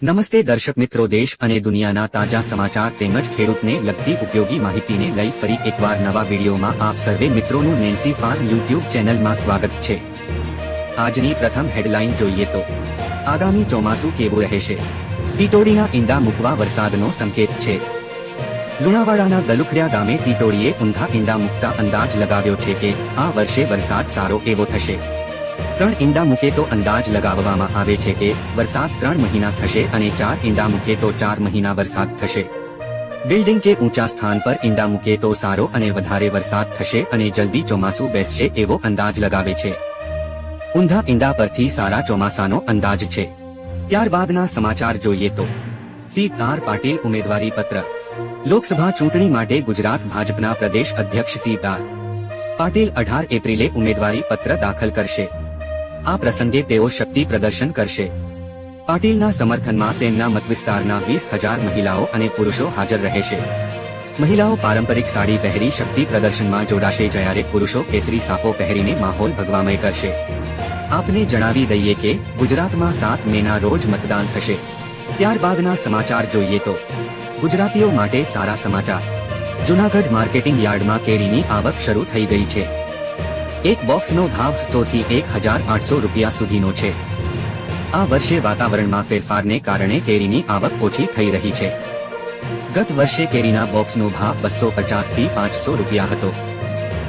નમસ્તે દર્શક મિત્રો, દેશ અને દુનિયાના તાજા સમાચાર તેમજ ખેડૂતને લગતી ઉપયોગી માહિતીને લઈ ફરી એકવાર નવા વિડીયોમાં આપ સર્વે મિત્રોનું નેન્સી ફાર્મ યુટ્યુબ ચેનલમાં સ્વાગત છે. આજની પ્રથમ હેડલાઇન જોઈએ તો, આગામી ચોમાસું કેવું રહેશે? ટીટોડીના ઈંડા મૂકવા વરસાદનો સંકેત છે. લુણાવાડાના દલુખડિયા ગામે ટીટોડીએ ઊંધા ઈંડા મૂકતા અંદાજ લગાવ્યો છે કે, આ વર્ષે વરસાદ સારો એવો થશે. ત્રણ ઈંડા મૂકે તો અંદાજ લગાવવામાં આવે છે કે વરસાદ ત્રણ મહિના થશે અને ચાર ઈંડા મૂકે તો ચાર મહિના વરસાદ થશે. બિલ્ડિંગ કે ઊંચા સ્થાન પર ઈંડા મૂકે તો સારો અને વધારે વરસાદ થશે અને જલ્દી ચોમાસું બેસશે એવો અંદાજ લગાવે છે. ઊંધા ઈંડા પરથી સારા ચોમાસાનો અંદાજ છે. ત્યારબાદના સમાચાર જોઈએ તો. સી. આર. પાટીલ ઉમેદવારી પત્ર. લોકસભા ચૂંટણી માટે ગુજરાત ભાજપના પ્રદેશ અધ્યક્ષ સી. આર. પાટીલ અઢાર એપ્રિલે ઉમેદવારી પત્ર દાખલ કરશે. આ પ્રસંગે તેઓ શક્તિ પ્રદર્શન કરશે. પાટીલના સમર્થનમાં તેમના મતવિસ્તારના વીસ હજાર મહિલાઓ અને પુરુષો હાજર રહેશે. મહિલાઓ પારંપરિક સાડી પહેરી શક્તિ પ્રદર્શનમાં જોડાશે જ્યારે પુરુષો કેસરી સાફો પહેરીને માહોલ ભગવામય કરશે. આપને જણાવી દઈએ કે ગુજરાતમાં સાત મેના રોજ મતદાન થશે. ત્યારબાદના સમાચાર જોઈએ તો. ગુજરાતીઓ માટે સારા સમાચાર. જુનાગઢ માર્કેટિંગ યાર્ડમાં કેરીની આવક શરૂ થઈ ગઈ છે. એક બોક્સનો ભાવ સો થી એક હજાર આઠસો રૂપિયા સુધીનો છે. આ વર્ષે વાતાવરણમાં ફેરફારને કારણે કેરીની આવક ઓછી થઈ રહી છે. ગત વર્ષે કેરીના બોક્સનો ભાવ બસો પચાસથી પાંચસો રૂપિયા હતો.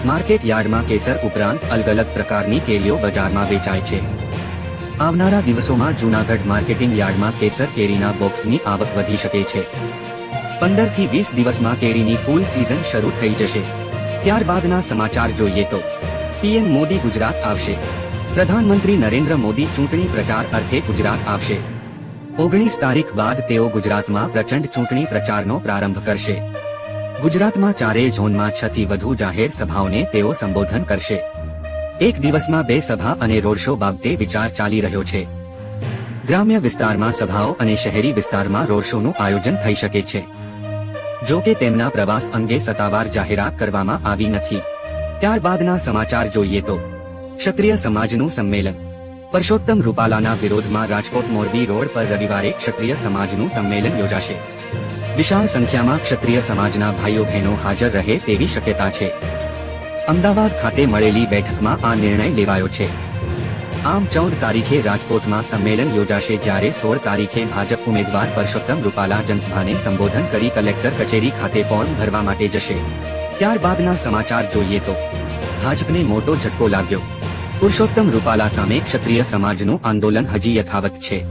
માર્કેટ યાર્ડમાં કેસર ઉપરાંત અલગ અલગ પ્રકારની કેરીઓ બજારમાં વેચાય છે. આવનારા દિવસોમાં જૂનાગઢ માર્કેટિંગ યાર્ડમાં કેસર કેરીના બોક્સની આવક વધી શકે છે. પંદરથી વીસ દિવસમાં કેરીની ફૂલ સિઝન શરૂ થઈ જશે. ત્યારબાદના સમાચાર જોઈએ તો પીએમ મોદી ગુજરાત આવશે. પ્રધાનમંત્રી નરેન્દ્ર મોદી ચૂંટણી પ્રચાર અર્થે ગુજરાત આવશે. ઓગણીસ તારીખ બાદ તેઓ ગુજરાતમાં પ્રચંડ ચૂંટણી પ્રચારનો પ્રારંભ કરશે. ગુજરાતમાં ચારેય ઝોનમાં છ થી વધુ જાહેર સભાઓને તેઓ સંબોધન કરશે. એક દિવસમાં બે સભા અને રોડ શો બાબતે વિચાર ચાલી રહ્યો છે. ગ્રામ્ય વિસ્તારમાં સભાઓ અને શહેરી વિસ્તારમાં રોડ શોનું આયોજન થઈ શકે છે. જો કે તેમના પ્રવાસ અંગે સત્તાવાર જાહેરાત કરવામાં આવી નથી. ત્યારબાદના સમાચાર જોઈએ તો, ક્ષત્રિય સમાજનું સંમેલન. પરસોત્તમ રૂપાલાના વિરોધમાં રાજકોટ મોરબી રોડ પર રવિવારે ક્ષત્રિય સમાજનું સંમેલન યોજાશે. વિશાળ સંખ્યામાં ક્ષત્રિય સમાજના ભાઈઓ બહેનો હાજર રહે તેવી શક્યતા છે. અમદાવાદ ખાતે મળેલી બેઠકમાં આ નિર્ણય લેવાયો છે. આમ ચૌદ તારીખે રાજકોટમાં સંમેલન યોજાશે જ્યારે સોળ તારીખે ભાજપ ઉમેદવાર પરસોત્તમ રૂપાલા જનસભાને સંબોધન કરી કલેક્ટર કચેરી ખાતે ફોર્મ ભરવા માટે જશે. ત્યારબાદના સમાચાર જોઈએ તો ભાજપને મોટો ઝટકો લાગ્યો. પુરુષોત્તમ રૂપાલા સામે ક્ષત્રિય સમાજનું આંદોલન હજી યથાવત છે.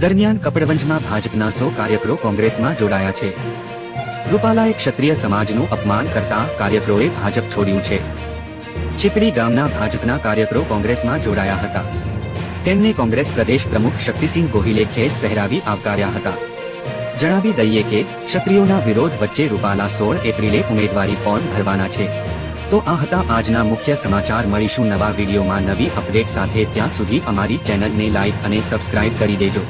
દરમિયાન કપડવંજમાં ભાજપના સો કાર્યકરો કોંગ્રેસમાં જોડાયા છે. રૂપાલાએ ક્ષત્રિય સમાજનું અપમાન કરતા કાર્યકરોએ ભાજપ છોડ્યું છે. ચીપડી ગામના ભાજપના કાર્યકરો કોંગ્રેસમાં જોડાયા હતા. તેમને કોંગ્રેસ પ્રદેશ પ્રમુખ શક્તિસિંહ ગોહિલે ખેસ પહેરાવી આવકાર્યા હતા. જણાવી દઈએ કે ક્ષત્રિયોના વિરોધ વચ્ચે રૂપાલા સોળ એપ્રિલે ઉમેદવારી ફોર્મ ભરવાના છે. તો આ હતા આજના મુખ્ય સમાચાર. મળીશું નવા વિડીયોમાં નવી અપડેટ સાથે. ત્યાં સુધી અમારી ચેનલને લાઇક અને સબસ્ક્રાઇબ કરી દેજો.